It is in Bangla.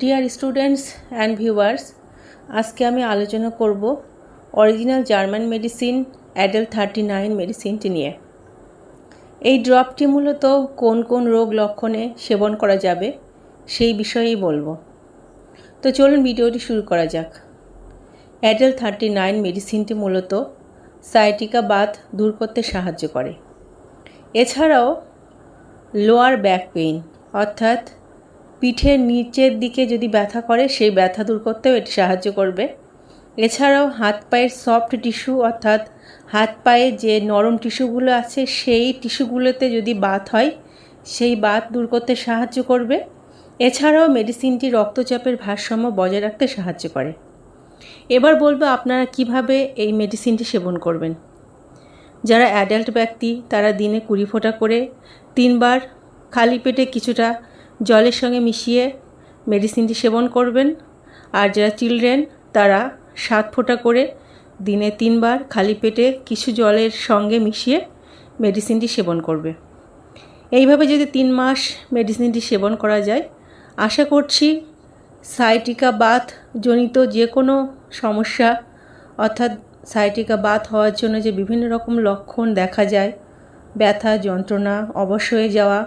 ডিয়ার স্টুডেন্টস অ্যান্ড ভিউয়ার্স আজকে আমি আলোচনা করব original German medicine Adel thirty nine মেডিসিনটি নিয়ে। এই ড্রপটি মূলত কোন কোন রোগ লক্ষণে সেবন করা যাবে সেই বিষয়েই বলব। তো চলুন ভিডিওটি শুরু করা যাক। অ্যাডেল থার্টি নাইন মেডিসিনটি মূলত সাইটিকা বাত দূর করতে সাহায্য করে। এছাড়াও লোয়ার ব্যাক পেইন অর্থাৎ পিঠের নিচের দিকে যদি ব্যথা করে, সেই ব্যথা দূর করতেও এটি সাহায্য করবে। এছাড়াও হাত পায়ের সফট টিস্যু অর্থাৎ হাত পায়ে যে নরম টিস্যুগুলো আছে, সেই টিস্যুগুলোতে যদি বাত হয়, সেই বাত দূর করতে সাহায্য করবে। এছাড়াও মেডিসিনটি রক্তচাপের ভারসাম্য বজায় রাখতে সাহায্য করে। এবার বলব আপনারা কীভাবে এই মেডিসিনটি সেবন করবেন। যারা অ্যাডাল্ট ব্যক্তি, তারা দিনে কুড়ি ফোঁটা করে তিনবার খালি পেটে কিছুটা জলের সঙ্গে মিশিয়ে মেডিসিনটি সেবন করবেন। আর যারা চিলড্রেন, তারা সাত ফোঁটা করে দিনে তিনবার খালি পেটে কিছু জলের সঙ্গে মিশিয়ে মেডিসিনটি সেবন করবে। এইভাবে যদি তিন মাস মেডিসিনটি সেবন করা যায়, আশা করছি সাইটিকা বাত জনিত যে কোনো সমস্যা, অর্থাৎ সাইটিকা বাত হওয়ার জন্য যে বিভিন্ন রকম লক্ষণ দেখা যায়, ব্যথা, যন্ত্রণা, অবশ হয়ে যাওয়া